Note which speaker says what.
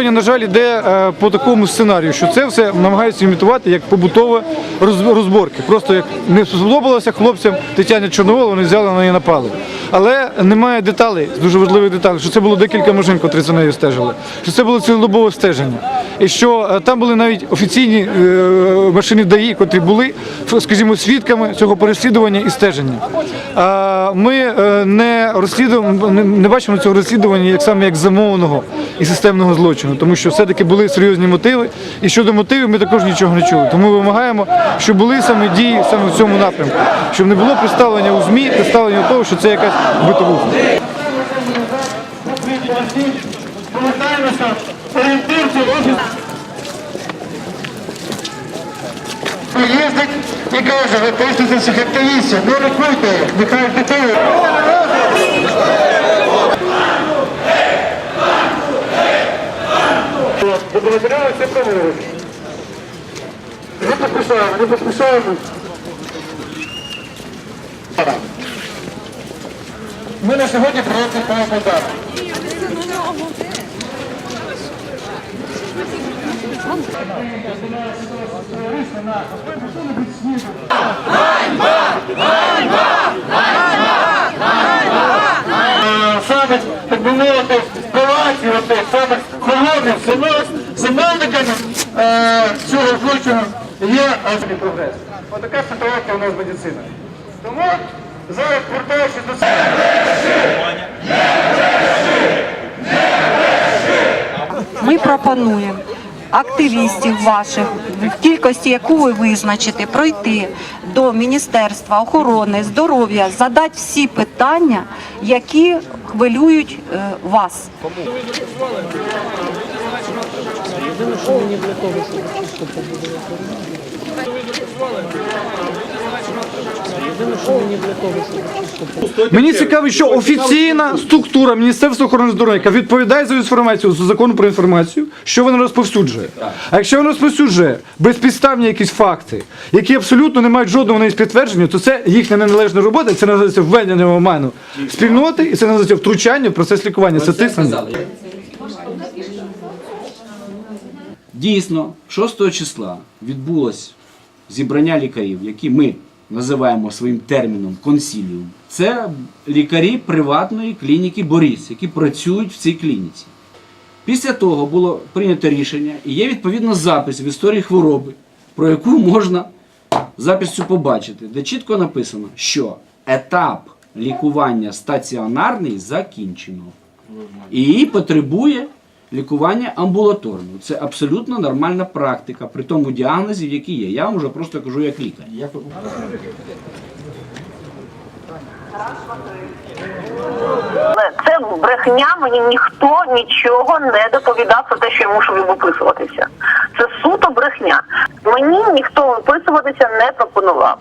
Speaker 1: розслідування, на жаль, йде е, по такому сценарію, що це все намагаються імітувати як побутові розборки. Просто як не сподобалося хлопцям Тетяні Чорновол, вони взяли на неї напали. Але немає деталей, дуже важливих деталей, що це було декілька машин, котрі за нею стежили, що це було цілодобове стеження. І що е, там були навіть офіційні е, машини ДАІ, котрі були, скажімо, свідками цього переслідування і стеження. Ми не розслідуємо, не, бачимо цього розслідування як саме як замовного і системного злочину, тому що все-таки були серйозні мотиви. І щодо мотивів ми також нічого не чули. Тому вимагаємо, щоб були саме дії саме в цьому напрямку, щоб не було представлення у ЗМІ, представлення того, що це якась битовуха.
Speaker 2: Їздить і каже, ви пишете цих активістів, не рахуйте, їх, нехай дитини. До матеріалу все проводить. Не поспішаємо, не поспішаємо. Ми на сьогодні по удару. Е, саме, так би мовити, отих самих холодних е, цього злочину є азний прогрес. Отака ситуація у нас медицина. Тому зараз повертаючись до себе.
Speaker 3: Ми пропонуємо активістів ваших, в кількості яку ви визначите, пройти до Міністерства охорони здоров'я, задати всі питання, які хвилюють е, вас.
Speaker 1: Мені цікаво, що офіційна структура Міністерства охорони здоров'я, яка відповідає за інформацію за закону про інформацію, що вона розповсюджує. А якщо вона розповсюджує безпідставні якісь факти, які абсолютно не мають жодного неї підтвердження, то це їхня неналежна робота, це називається введення в оману спільноти, і це називається втручання в процес лікування. Це тиснення.
Speaker 4: Дійсно, 6 числа відбулось зібрання лікарів, які ми називаємо своїм терміном консіліум. Це лікарі приватної клініки Борис, які працюють в цій клініці. Після того було прийнято рішення і є відповідно запис в історії хвороби, про яку можна запис цю побачити, де чітко написано, що етап лікування стаціонарний закінчено. І потребує лікування амбулаторного. Це абсолютно нормальна практика при тому діагнозі, який є. Я вам вже просто кажу як лікар.
Speaker 5: Це брехня, мені ніхто нічого не доповідав про те, що я мушу виписуватися. Це суто брехня. Мені ніхто виписуватися не пропонував.